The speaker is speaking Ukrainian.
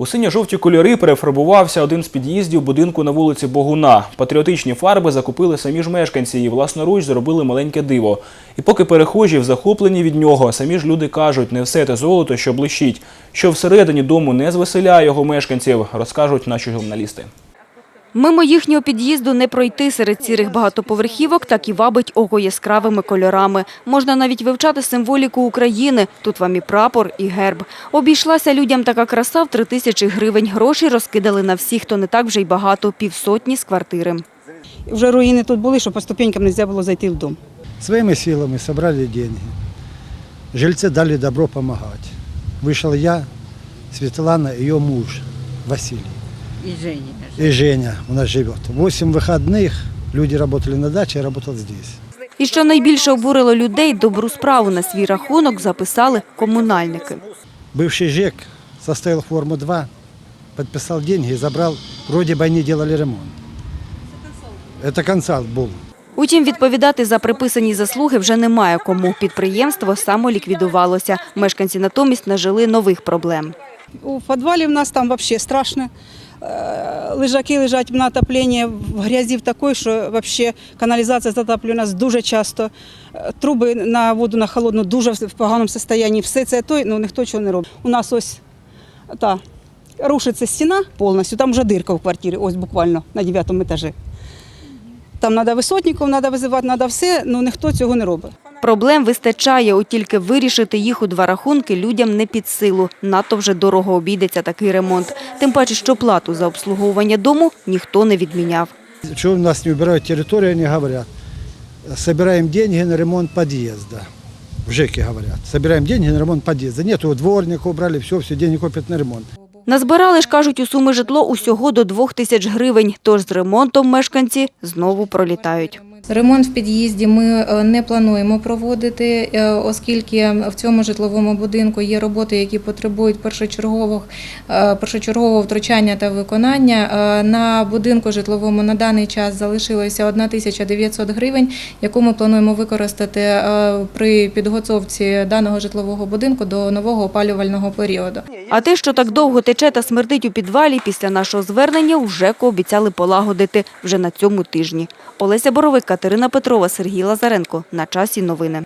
У синьо-жовті кольори перефарбувався один з під'їздів будинку на вулиці Богуна. Патріотичні фарби закупили самі ж мешканці і власноруч зробили маленьке диво. І поки перехожі в захоплені від нього, самі ж люди кажуть, не все те золото, що блищить. Що всередині дому не звеселяє його мешканців, розкажуть наші журналісти. Мимо їхнього під'їзду не пройти серед сірих багатоповерхівок, так і вабить око яскравими кольорами. Можна навіть вивчати символіку України. Тут вам і прапор, і герб. Обійшлася людям така краса в три тисячі гривень. Гроші розкидали на всіх, хто не так вже й багато, півсотні з квартири. Вже руїни тут були, що по ступенькам не можна було зайти в дом. Своими силами собрали деньги. Жильцы дали добро помогать. Вышел я, Светлана, ее муж Василий. И Женя. И Женя у нас живет. Восемь выходных люди работали на даче, я работал здесь. І що найбільше обурило людей, добру справу на свій рахунок записали комунальники. Бывший ЖЕК составил форму 2, подписал деньги и забрал. Вроде бы они делали ремонт. Это консалт был. Утім, відповідати за приписані заслуги вже немає кому. Підприємство самоліквідувалося. Мешканці натомість нажили нових проблем. У підвалі в нас там взагалі страшно. Е, Лежаки лежать на отоплення в грязі в такій, що взагалі каналізація затоплює нас дуже часто. Е, Труби на воду на холодну дуже в поганому стані. Все це той, ну ніхто чого не робить. У нас ось та, рушиться стіна повністю, там вже дирка в квартирі, ось буквально на 9 етажі. Там треба висотників, треба визивати, треба все, ну ніхто цього не робить. Проблем вистачає, от тільки вирішити їх у два рахунки людям не під силу. Надто вже дорого обійдеться такий ремонт. Тим паче, що плату за обслуговування дому ніхто не відміняв. Чего у нас не убирают территорию, они говорят. Собираем деньги на ремонт подъезда. В ЖЭКе говорят. Собираем деньги на ремонт подъезда. Нету дворника, убрали, все, все, деньги копят на ремонт. Назбирали ж, кажуть, у суми житло усього до двох тисяч гривень. Тож з ремонтом мешканці знову пролітають. Ремонт в під'їзді ми е, не плануємо проводити, е, оскільки в цьому житловому будинку є роботи, які потребують першочергових, е, першочергового втручання та виконання. На будинку житловому на даний час залишилося 1900 гривень, яку ми плануємо використати при підготовці даного житлового будинку до нового опалювального періоду. А те, що так довго тече та смердить у підвалі, після нашого звернення у ЖЕКу обіцяли полагодити вже на цьому тижні. Олеся Боровик, Катерина Петрова, Сергій Лазаренко. На часі новини.